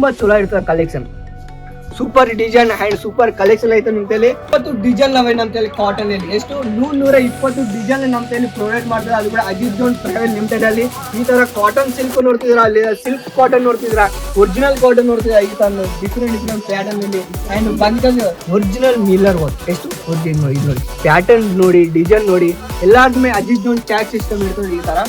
ತುಂಬಾ ಚಲೋ ಇರ್ತದೆ collection super design and super collection ಐತೆ ನಿಮ್ಮ ತಲೆ. ಇಪ್ಪತ್ತು ಡಿಸೈನ್ ಅವೆ ನಮ್ಮ ತಲೆ ಕಾಟನ್ ಅಲ್ಲಿ. ಎಷ್ಟು ನೂರ್ ನೂರ ಇಪ್ಪತ್ತು ಡಿಸೈನ್ ನಮ್ಮ ತಲೆ ಪ್ರೊವೈಡ್ ಮಾಡ್ತಾರೆ ಅದು ಕೂಡ ಅಜಿತ್ ಜೋನ್ ಪ್ರೈವೇಟ್ ಲಿಮಿಟೆಡ್ ಅಲ್ಲಿ. ಈ ತರ ಕಾಟನ್ ಸಿಲ್ಕ್ ನೋಡ್ತಿದ್ರ ಅಲ್ಲಿ ಸಿಲ್ಕ್ ಕಾಟನ್ ನೋಡ್ತಿದ್ರ ಒರಿಜಿನಲ್ ಕಾಟನ್ ನೋಡ್ತಿದ್ರ ಈ ತರ ಡಿಫ್ರೆಂಟ್ ಡಿಫ್ರೆಂಟ್ ಪ್ಯಾಟರ್ನ್ ಅಲ್ಲಿ. ಅಂಡ್ ಬಂದ್ಕೊಂಡು ಒರಿಜಿನಲ್ ಮಿಲ್ಲರ್ ಒಂದು ಎಷ್ಟು? ಒರಿಜಿನಲ್ ನೋಡಿ. ಪ್ಯಾಟರ್ನ್ ನೋಡಿ ಡಿಸೈನ್ ನೋಡಿ. ಎಲ್ಲಾದ್ಮೇಲೆ ಅಜಿತ್ ಜೋನ್ ಟ್ಯಾಕ್ಸ್ ಸಿಸ್ಟಮ್ ಇರ್ತದೆ ಈ ತರ.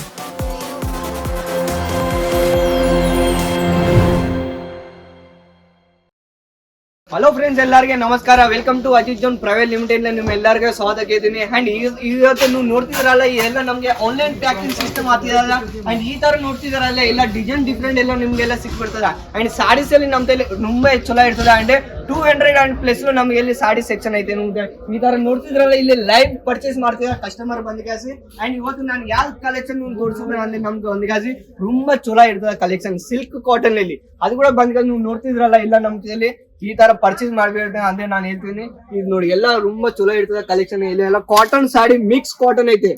ಹಲೋ ಫ್ರೆಂಡ್ಸ್ ಎಲ್ಲರಿಗೆ ನಮಸ್ಕಾರ. Welcome to Ajit zone private limited ನಿಮ್ಮ ಎಲ್ಲರಿಗೂ ಸ್ವಾಗತ ಇದ್ದೀನಿ. ಅಂಡ್ ಇವತ್ತು ನೀವು ನೋಡ್ತಿದ್ರಲ್ಲ ಎಲ್ಲ ನಮಗೆ ಆನ್ಲೈನ್ ಪ್ಯಾಕಿಂಗ್ ಸಿಸ್ಟಮ್ ಆಗ್ತಿದಲ್ಲ ಅಂಡ್ ಈ ತರ ನೋಡ್ತಿದಾರಲ್ಲ ಎಲ್ಲ ಡಿಸೈನ್ ಡಿಫ್ರೆಂಟ್ ಎಲ್ಲ ನಿಮ್ಗೆಲ್ಲ ಸಿಕ್ಬಿಡ್ತದ. ಅಂಡ್ ಸಾರೀಸ್ ಅಲ್ಲಿ ನಮ್ಮ ತಲೆ ತುಂಬಾ ಚಲೋ ಇರ್ತದ. And two hundred and plus ನಮ್ಗೆ ಇಲ್ಲಿ ಸಾಡಿ ಸೆಕ್ಷನ್ ಐತೆ. ನಿಮ್ಗೆ ಈ ತರ ನೋಡ್ತಿದ್ರಲ್ಲ ಇಲ್ಲಿ ಲೈವ್ ಪರ್ಚೇಸ್ ಮಾಡ್ತಿದ್ರ ಕಸ್ಟಮರ್ ಬಂದ್ ಕಾಸಿ ಅಂಡ್ ಇವತ್ತು ನಾನು ಯಾವ ಕಲೆಕ್ಷನ್ ತೋರಿಸಿದ್ರೆ ಅಂದ್ರೆ ನಮ್ಗೆ ಒಂದ್ ಕಾಸಿ ತುಂಬಾ ಚಲೋ ಇರ್ತದ ಕಲೆಕ್ಷನ್ ಸಿಲ್ಕ್ ಕಾಟನ್ ಅಲ್ಲಿ. ಅದು ಕೂಡ ಬಂದ್ ನೀವು ನೋಡ್ತಿದ್ರಲ್ಲ ಇಲ್ಲ ನಮ್ಮ ಕೈಯಲ್ಲಿ ಈ ತರ ಪರ್ಚೇಸ್ ಮಾಡ್ಬೇಕು ಅಂದ್ರೆ ನಾನು ಹೇಳ್ತೀನಿ. ಈಗ ನೋಡಿ, ಎಲ್ಲ ತುಂಬಾ ಚಲೋ ಇರ್ತದೆ ಕಲೆಕ್ಷನ್ ಇಲ್ಲಿ. ಎಲ್ಲ ಕಾಟನ್ ಸಾಡಿ ಮಿಕ್ಸ್ ಕಾಟನ್ ಐತೆ.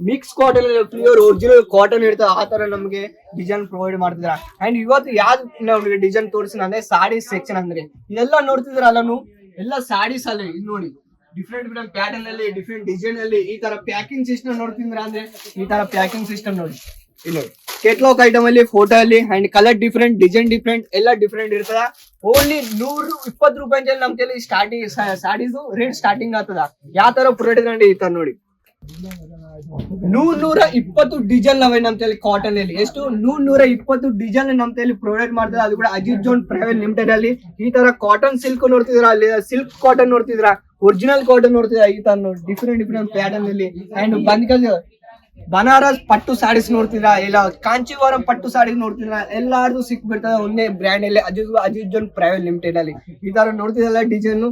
Mix cotton pure original cotton ಇರ್ತದೆ. ಆ ತರ ನಮಗೆ ಡಿಸೈನ್ ಪ್ರೊವೈಡ್ ಮಾಡ್ತಿದ್ರ. ಅಂಡ್ ಇವತ್ತು ಯಾವ್ದು ನಮ್ಗೆ ಡಿಸೈನ್ ತೋರಿಸಿನ ಅಂದ್ರೆ ಸಾಡಿ ಸೆಕ್ಷನ್ ಅಂದ್ರೆ. ಇದೆಲ್ಲ ನೋಡ್ತಿದ್ರಲ್ಲ ನೀವು? ಎಲ್ಲ ಸಾಡೀಸ್ ಅಲ್ಲಿ. ಇಲ್ಲಿ ನೋಡಿ ಡಿಫ್ರೆಂಟ್ ಡಿಫ್ರೆಂಟ್ ಪ್ಯಾಟರ್ನ್ ಅಲ್ಲಿ ಡಿಫ್ರೆಂಟ್ ಡಿಸೈನ್ ಅಲ್ಲಿ ಈ ತರ ಪ್ಯಾಕಿಂಗ್ ಸಿಸ್ಟಮ್ ನೋಡ್ತಿದ್ರ ಅಂದ್ರೆ? ಈ ತರ ಪ್ಯಾಕಿಂಗ್ ಸಿಸ್ಟಮ್ ನೋಡಿ. ಇಲ್ಲಿ ನೋಡಿ. ಕೆಟ್ಲಾಕ್ ಐಟಮ್ ಅಲ್ಲಿ ಫೋಟೋ ಅಲ್ಲಿ and colour different design different ಎಲ್ಲ ಡಿಫ್ರೆಂಟ್ ಇರ್ತದ. ಓನ್ಲಿ ನೂರು, ಇಪ್ಪತ್ತು ರೂಪಾಯಿ ನಮ್ ಕೈಲಿ ಸ್ಟಾರ್ಟಿಂಗ್ ಸ್ಟಾರ್ಟಿಂಗ್ ರೇಟ್ ಸ್ಟಾರ್ಟಿಂಗ್ ಆಗ್ತದ. ಯಾವ ತರ ಪ್ರೊಡಕ್ಟ್ ಈ ತರ ನೋಡಿ. ನೂರ್ ನೂರ ಇಪ್ಪತ್ತು ಡಿಸೈನ್ ಅವೆ ನಮ್ ತಲೆ ಕಾಟನ್ ಅಲ್ಲಿ. ಎಷ್ಟು? ನೂರ್ ನೂರ ಇಪ್ಪತ್ತು ಡಿಸೈನ್ ನಮ್ ತಲೆ ಪ್ರೊವೈಡ್ ಮಾಡ್ತಾರೆ ಅದು ಕೂಡ ಅಜಿತ್ ಜೋನ್ ಪ್ರೈವೇಟ್ ಲಿಮಿಟೆಡ್ ಅಲ್ಲಿ. ಈ ತರ ಕಾಟನ್ ಸಿಲ್ಕ್ ನೋಡ್ತಿದ್ರ? ಅಲ್ಲಿ ಸಿಲ್ಕ್ ಕಾಟನ್ ನೋಡ್ತಿದ್ರ? ಒರಿಜಿನಲ್ ಕಾಟನ್ ನೋಡ್ತಿದ್ರ? ಈ ತರ ನೋಡಿ. ಡಿಫ್ರೆಂಟ್ ಡಿಫ್ರೆಂಟ್ ಪ್ಯಾಟರ್ನ್ ಅಲ್ಲಿ. ಅಂಡ್ ಬಂದ್ಕಂದ್ರೆ ಬನಾರಸ್ ಪಟ್ಟು ಸಾರೀಸ್ ನೋಡ್ತಿದ್ರ ಇಲ್ಲ, ಕಾಂಚಿವರಂ ಪಟ್ಟು ಸಾರೀಸ್ ನೋಡ್ತಿದ್ರ ಎಲ್ಲಾರ್ದು ಸಿಕ್ ಬಿಡ್ತದ ಒಂದೇ ಬ್ರ್ಯಾಂಡ್ ಅಲ್ಲಿ ಅಜಿಜ್ ಅಜಿಜ್ ಪ್ರೈವೇಟ್ ಲಿಮಿಟೆಡ್ ಅಲ್ಲಿ. ಈ ತರ ನೋಡ್ತಿದಲ್ಲ ಡಿಸೈನ್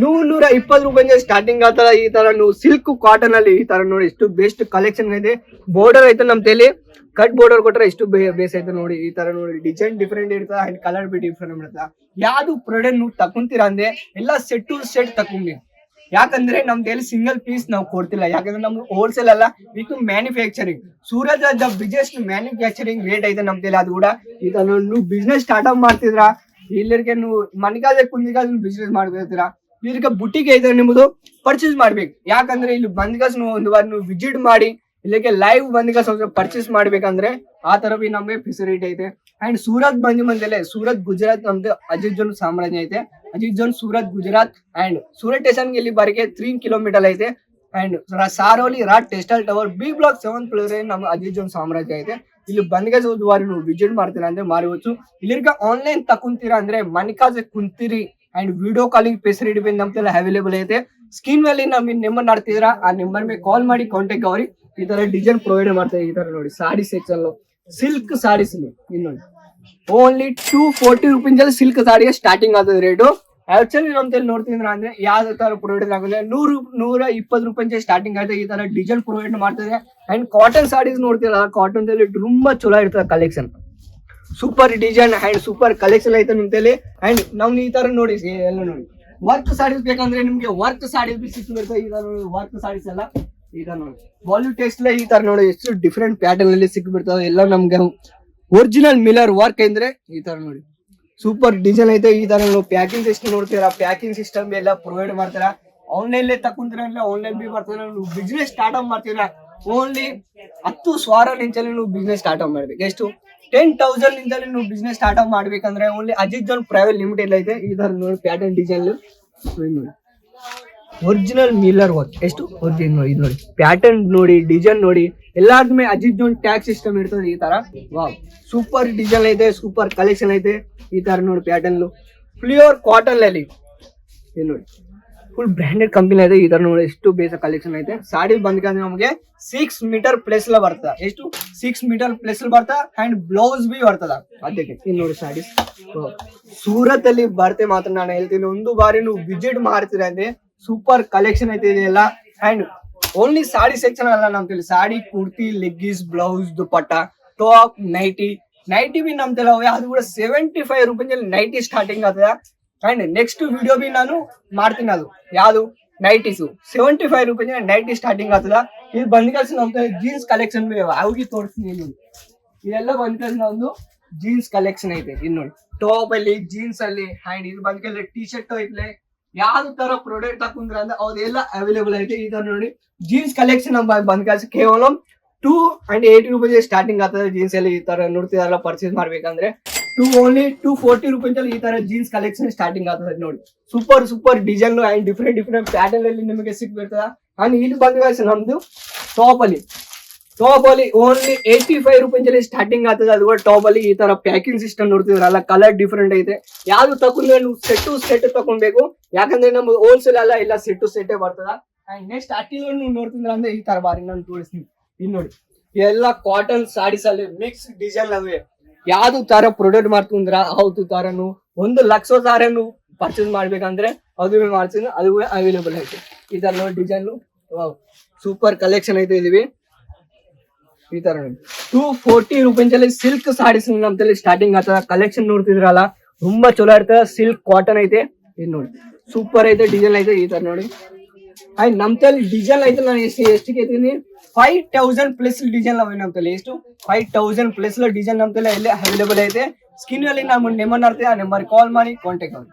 ನೂರ್, ನೂರ ಇಪ್ಪತ್ತು ರೂಪಾಯಿ ಸ್ಟಾರ್ಟಿಂಗ್ ಆತರ ಈ ತರ ಸಿಲ್ಕ್ ಕಾಟನ್ ಅಲ್ಲಿ ಈ ತರ ನೋಡಿ ಎಷ್ಟು ಬೆಸ್ಟ್ ಕಲೆಕ್ಷನ್ ಇದೆ. ಬೋರ್ಡರ್ ಐತೆ ನಮ್ ತೇಲಿ. ಕಟ್ ಬೋರ್ಡರ್ ಕೊಟ್ರೆ ಎಷ್ಟು ಬೇಸ್ ಐತೆ ನೋಡಿ, ಈ ತರ ನೋಡಿ. ಡಿಸೈನ್ ಡಿಫ್ರೆಂಟ್ ಇರ್ತದ ಅಂಡ್ ಕಲರ್ ಬಿ ಡಿಫ್ರೆಂಟ್ ಇರ್ತದ ಯಾವ್ದು ಪ್ರಾಡಕ್ಟ್ ನೀವು ತಕೊಂತೀರಾ ಅಂದ್ರೆ, ಎಲ್ಲ ಸೆಟ್ ಟು ಸೆಟ್ ತಕೊಂಡಿ ಯಾಕಂದ್ರೆ ನಮ್ದು ಎಲ್ಲಿ ಸಿಂಗಲ್ ಪೀಸ್ ನಾವು ಕೊಡ್ತಿಲ್ಲ. ಯಾಕಂದ್ರೆ ನಮ್ಗೆ ಹೋಲ್ಸೇಲ್ ಅಲ್ಲ with manufacturing Surat the biggest manufacturing rate ಐತೆ ನಮ್ದು ಅದು ಕೂಡ ನೀವು ಬಿಸ್ನೆಸ್ ಸ್ಟಾರ್ಟ್ ಅಪ್ ಮಾಡ್ತಿದ್ರ, ಇಲ್ಲರಿಗೆ ನೀವು ಮನೆಗಾದ್ರೆ ಕುಂದಿಗಾದ ಬಿಸ್ನೆಸ್ ಮಾಡ್ತಿರ್ತೀರಾ ಇಲ್ಲಿಗೆ ಬುಟ್ಟಿಗೆ ಐತೆ ನಿಮ್ದು ಪರ್ಚೇಸ್ ಮಾಡ್ಬೇಕು. ಯಾಕಂದ್ರೆ ಇಲ್ಲಿ ಬಂದ್ಗಾಸ್ ನೀವು ಒಂದು ವಾರ ನೀವು ವಿಸಿಟ್ ಮಾಡಿ, ಇಲ್ಲಿಗೆ ಲೈವ್ ಬಂದ್ಗಾಸ್ ಪರ್ಚೇಸ್ ಮಾಡ್ಬೇಕಂದ್ರೆ ಆ ತರ ಬಿ ನಮ್ಗೆ ಫೆಸಿಲಿಟಿ ಐತೆ. ಅಂಡ್ ಸೂರತ್ ಬಂದಿ ಬಂದಲೆ ಸೂರತ್ ಗುಜರಾತ್ ನಮ್ದು ಅಜಿಜನ್ ಸಾಮ್ರಾಜ್ಯ ಐತೆ. ಅಜಿಜೋನ್ ಸೂರತ್, ಗುಜರಾತ್ ಅಂಡ್ ಸೂರತ್ ಸ್ಟೇಷನ್ ಇಲ್ಲಿ ಬರಿಗೆ ತ್ರೀ ಕಿಲೋಮೀಟರ್ ಐತೆ. And Saroli rot textile tower B block seven place ನಮ್ಮ ಅಜಿಜೋನ್ ಸಾಮ್ರಾಜ್ಯ ಐತೆ. ಇಲ್ಲಿ ಬಂದ್ಗೆ ವಾರ ನೀವು ವಿಸಿಟ್ ಮಾಡ್ತೀರಾ ಅಂದ್ರೆ ಮಾರಿవచ్చు ಇಲ್ಲಿರ್ಗ ಆನ್ಲೈನ್ ತಕೊಂತೀರಾ ಅಂದ್ರೆ ಮನಿಕಾಜ್ ಕುಂತೀರಿ. ಅಂಡ್ ವಿಡಿಯೋ ಕಾಲಿಂಗ್ ಫೆಸಿಲಿಟಿ ಬಿ ನಮ್ದೆಲ್ಲ ಅವೈಲೇಬಲ್ ಐತೆ. ಸ್ಕೀನ್ ಮೇಲೆ ನಮ್ ನಂಬರ್ ನಡ್ತಿದ್ರ ಆ ನಂಬರ್ ಮೇಲೆ ಕಾಲ್ ಮಾಡಿ ಕಾಂಟ್ಯಾಕ್ಟ್ ಅವ್ರಿ. ಈ ತರ ಡಿಸೈನ್ ಪ್ರೊವೈಡ್ ಮಾಡ್ತಾರೆ ಈ ತರ ನೋಡಿ ಸಾಡಿ ಸೆಕ್ಷನ್ ಸಿಲ್ಕ್ ಸಾರೀಸ್ ಇಲ್ಲಿ ನೋಡಿ only two forty rupees silk ಸಾರಿಗೆ ಸ್ಟಾರ್ಟಿಂಗ್ ಆಗ್ತದೆ ರೇಟು ಆಕ್ಚುಲಿ ನಮ್ ತಲೆ ನೋಡ್ತಿದ್ರ ಅಂದ್ರೆ ಯಾವ ತರ ಪ್ರೊವೈಡ್ ಆಗುತ್ತೆ ನೂರು, ನೂರ ಇಪ್ಪತ್ತು ರೂಪಾಯಿ ಸ್ಟಾರ್ಟಿಂಗ್ ಆಯ್ತು ಈ ತರ ಡಿಸೈನ್ ಪ್ರೊವೈಡ್ ಮಾಡ್ತಾರೆ. ಅಂಡ್ ಕಾಟನ್ ಸಾರೀಸ್ ನೋಡ್ತಿರಲ್ಲ ಕಾಟನ್ ತುಂಬಾ ಚಲೋ ಇರ್ತದೆ collection super design and super collection ಐತೆ ನಿಮ್ ತಲೆ. ಅಂಡ್ ನಾವು ಈ ತರ ನೋಡಿ ಎಲ್ಲ ನೋಡಿ. ವರ್ಕ್ ಸಾರೀಸ್ ಬೇಕಂದ್ರೆ ನಿಮ್ಗೆ ವರ್ಕ್ ಸಾರೀಸ್ ಬಿ ಸಿಕ್ಕಿರುತ್ತೆ ಈ ತರ ನೋಡಿ ವರ್ಕ್ ಸಾರೀಸ್ ಎಲ್ಲ. ಈ ತರ ನೋಡಿ ಬಾಲಿವುಡ್ ಟೇಸ್ಟ್ ಈ ತರ ನೋಡಿ, ಎಷ್ಟು ಡಿಫ್ರೆಂಟ್ ಪ್ಯಾಟರ್ನ್ ಅಲ್ಲಿ ಸಿಕ್ಬಿಡ್ತಾವೆ ಎಲ್ಲ ನಮ್ಗೆ ಒರಿಜಿನಲ್ ಮಿಲರ್ ವರ್ಕ್ ಅಂದ್ರೆ ಈ ತರ ನೋಡಿ. ಸೂಪರ್ ಡಿಸೈನ್ ಐತೆ ಈ ತರ ಪ್ಯಾಕಿಂಗ್ ಸಿಸ್ಟಮ್ ನೋಡ್ತೀರಾ? ಪ್ಯಾಕಿಂಗ್ ಸಿಸ್ಟಮ್ ಎಲ್ಲ ಪ್ರೊವೈಡ್ ಮಾಡ್ತಾರ? ಆನ್ಲೈನ್ ತಕೊಂತೀರ ಆನ್ಲೈನ್ ಬಿ ಬರ್ತಾರ ಬಿಸ್ನೆಸ್ ಸ್ಟಾರ್ಟ್ ಅಪ್ ಮಾಡ್ತೀರಾ? ಓನ್ಲಿ ಹತ್ತು ಸಾವಿರ ನಿಂಚಲ್ಲಿ ನೀವು ಬಿಸ್ನೆಸ್ ಸ್ಟಾರ್ಟ್ ಅಪ್ ಮಾಡ್ಬೇಕು. ಎಷ್ಟು? ಟೆನ್ ತೌಸಂಡ್ ನಿಂದಲೇ ನೀವು ಬಿಸ್ನೆಸ್ ಸ್ಟಾರ್ಟ್ ಅಪ್ ಮಾಡ್ಬೇಕಂದ್ರೆ only Ajit zone private limited ಐತೆ. ಈ ತರ ನೋಡಿ ಪ್ಯಾಟರ್ನ್ ಡಿಸೈನ್ ನೋಡಿ. ಒರಿಜಿನಲ್ ಮಿಲ್ಲರ್ ವರ್ಕ್ ಎಷ್ಟು? ಒರಿಜಿನಲ್ ನೋಡಿ ಇದು ನೋಡಿ. ಪ್ಯಾಟರ್ನ್ ನೋಡಿ ಡಿಸೈನ್ ನೋಡಿ. ಎಲ್ಲಾದ್ಮೇಲೆ ಅಜಿತ್ ಜೋನ್ ಟ್ಯಾಗ್ ಸಿಸ್ಟಮ್ ಇರ್ತದೆ ಈ ತರ. ವಾವ್ ಸೂಪರ್ ಡಿಸೈನ್ ಐತೆ ಸೂಪರ್ ಕಲೆಕ್ಷನ್ ಐತೆ ಈ ತರ ನೋಡಿ ಪ್ಯಾಟರ್ನ್ ಪ್ಯೂರ್ ಕಾಟನ್ ಅಲ್ಲಿ. ನೋಡಿ. ಫುಲ್ ಬ್ರ್ಯಾಂಡೆಡ್ ಕಂಪನಿ ಐತೆ ಈ ತರ ನೋಡಿ, ಎಷ್ಟು ಬೇಸ ಕಲೆಕ್ಷನ್ ಐತೆ. ಸಾಡಿ ಬಂದ್ಕಂದ್ರೆ ನಮಗೆ ಸಿಕ್ಸ್ ಮೀಟರ್ ಪ್ಲಸ್ ಎಲ್ಲ ಬರ್ತದ. ಎಷ್ಟು? ಸಿಕ್ಸ್ ಮೀಟರ್ ಪ್ಲಸ್ ಬರ್ತಾ ಅಂಡ್ ಬ್ಲೌಸ್ ಬಿ ಬರ್ತದ. ಅದಕ್ಕೆ ಇಲ್ಲಿ ನೋಡಿ ಸಾಡಿ ಸೂರತ್ ಅಲ್ಲಿ ಬರ್ತೆ ಮಾತ್ರ ನಾನು ಹೇಳ್ತೀನಿ, ಒಂದು ಬಾರಿ ನೀವು ವಿಸಿಟ್ ಮಾಡ್ತೀರ ಅಂದ್ರೆ ಸೂಪರ್ ಕಲೆಕ್ಷನ್ ಐತೆ ಇದೆಲ್ಲ. ಅಂಡ್ ಓನ್ಲಿ ಸಾಡಿ ಸೆಕ್ಷನ್ ಅಲ್ಲ ನಮ್ ತಲೆ sari kurti leggings blouse dupatta top nighty nighty B ನಮ್ದೆಲ್ಲ ಅದು ಕೂಡ seventy five rupees nighty starting ಆಗ್ತದ. ಅಂಡ್ ನೆಕ್ಸ್ಟ್ ವಿಡಿಯೋ ಬಿ ನಾನು ಮಾಡ್ತೀನಿ ಅದು. ಯಾವುದು? Nighties seventy five rupees nighty starting ಆಗ್ತದ. ಇದು ಬಂದ್ ಕಲ್ಸಿ ನಮ್ದು ಜೀನ್ಸ್ ಕಲೆಕ್ಷನ್ ಅವಿಗೆ ತೋರಿಸ್ತೀನಿ ಇಲ್ಲಿ. ಇದೆಲ್ಲ ಬಂದ್ ಕಲ್ಸಿ ಒಂದು ಜೀನ್ಸ್ ಕಲೆಕ್ಷನ್ ಐತೆ. ಇನ್ನು ನೋಡಿ. ಟಾಪ್ ಅಲ್ಲಿ ಜೀನ್ಸ್ ಅಲ್ಲಿ ಅಂಡ್ ಇದು ಬಂದ್ಕೆಲ್ಲ ಟಿ ಶರ್ಟ್ ಐತ್ಲೆ. ಯಾವ್ದು ತರ ಪ್ರಾಡಕ್ಟ್ ಹಾಕುಂದ್ರ ಅಂದ್ರೆ ಅದೆಲ್ಲ ಅವೈಲೇಬಲ್ ಐತೆ. ಈ ತರ ನೋಡಿ ಜೀನ್ಸ್ ಕಲೆಕ್ಷನ್ ಬಂದ್ ಕೇವಲ two and eighty rupees starting ಆಗ್ತದೆ ಜೀನ್ಸ್ ಎಲ್ಲ ಈ ತರ ನೋಡ್ತಿದಾರಲ್ಲ ಪರ್ಚೇಸ್ ಮಾಡ್ಬೇಕಂದ್ರೆ. Two only two forty rupees ಅಲ್ಲಿ ಈ ತರ ಜೀನ್ಸ್ ಕಲೆಕ್ಷನ್ ಸ್ಟಾರ್ಟಿಂಗ್ ಆಗ್ತದೆ ನೋಡಿ. Super super design and different different pattern ಅಲ್ಲಿ ನಿಮಗೆ ಸಿಕ್ಬಿಡ್ತದ ಅಂಡ್ ಇಲ್ಲಿ ಬಂದ ನಮ್ದು ಟಾಪ್ ಅಲ್ಲಿ. ಟಾಪ್ ಅಲ್ಲಿ only eighty five rupees starting ಆಗ್ತದೆ. ಅದು ಕೂಡ ಟಾಪ್ ಅಲ್ಲಿ ಈ ತರ ಪ್ಯಾಕಿಂಗ್ ಸಿಸ್ಟಮ್ ನೋಡ್ತಿದ್ರಲ್ಲ ಕಲರ್ ಡಿಫ್ರೆಂಟ್ ಐತೆ. ಯಾವ್ದು ತಗೊಂಡ್ರೆ ನೀವು ಸೆಟ್ ಟು ಸೆಟ್ ತಗೊಬೇಕು ಯಾಕಂದ್ರೆ ನಮ್ದು ಹೋಲ್ಸೇಲ್ ಅಲ್ಲ, ಇಲ್ಲ ಸೆಟ್ ಟು ಸೆಟ್ ಬರ್ತದ? ನೆಕ್ಸ್ಟ್ ಅಟ್ಟಿಲ್ ನೀವು ನೋಡ್ತಿದ್ರ ಅಂದ್ರೆ ಈ ತರ ಬಾರಿ ನಾನು ತೋರಿಸ್ತೀನಿ. ಇನ್ ನೋಡಿ. ಎಲ್ಲ ಕಾಟನ್ ಸಾರೀಸ್ ಅಲ್ಲಿ ಮಿಕ್ಸ್ ಡಿಸೈನ್ ಅವೆ ಯಾವ್ದು ತರ ಪ್ರೊಡಕ್ಟ್ ಮಾಡ್ತಂದ್ರ ಹೌದು ತರನು ಒಂದು ಲಕ್ಷ ತಾರನು ಪರ್ಚೇಸ್ ಮಾಡ್ಬೇಕಂದ್ರೆ ಅದು ಮಾಡ್ತೀನಿ ಅದು ಅವೈಲೇಬಲ್ ಐತೆ. ಈ ತರ ನೋಡಿ ಡಿಸೈನ್ ಸೂಪರ್ ಕಲೆಕ್ಷನ್ ಐತೆ ಇದೀವಿ. ಈ ತರ ನೋಡಿ. ಟೂ ಫೋರ್ಟಿ ರುಪೀಸ್ ಅಲ್ಲಿ ಸಿಲ್ಕ್ ಸಾರೀಸ್ ನಮ್ದಲ್ಲಿ ಸ್ಟಾರ್ಟಿಂಗ್ ಆಗ್ತದ. ಕಲೆಕ್ಷನ್ ನೋಡ್ತಿದ್ರಲ್ಲ, ತುಂಬಾ ಚಲೋ ಇರ್ತದ. ಸಿಲ್ಕ್ ಕಾಟನ್ ಐತೆ. ಇದು ನೋಡಿ. ಸೂಪರ್ ಐತೆ ಡಿಸೈನ್ ಐತೆ, ಈ ತರ ನೋಡಿ. ಆಯ್ತು ನಮ್ದಲ್ಲಿ ಡಿಸೈನ್ ಐತೆ ನಾನು ಎಷ್ಟು ಎಷ್ಟಿಗೆ ಐತೀನಿ ಫೈವ್ ತೌಸಂಡ್ ಪ್ಲಸ್ ಡಿಸೈನ್ ಅವೆ ನಮ್ದಲ್ಲಿ ಎಷ್ಟು? ಫೈವ್ ತೌಸಂಡ್ ಪ್ಲಸ್ ಡಿಸೈನ್ ನಮ್ದಲ್ಲಿ ಎಲ್ಲ ಅವೈಲೇಬಲ್ ಐತೆ. ಸ್ಕಿನ್ ಅಲ್ಲಿ ನಮ್ಮ ನೆಂಬರ್ ಇರ್ತದೆ ಆ ನಂಬರ್ ಕಾಲ್ ಮಾಡಿ ಕಾಂಟ್ಯಾಕ್ಟ್ ಮಾಡಿ.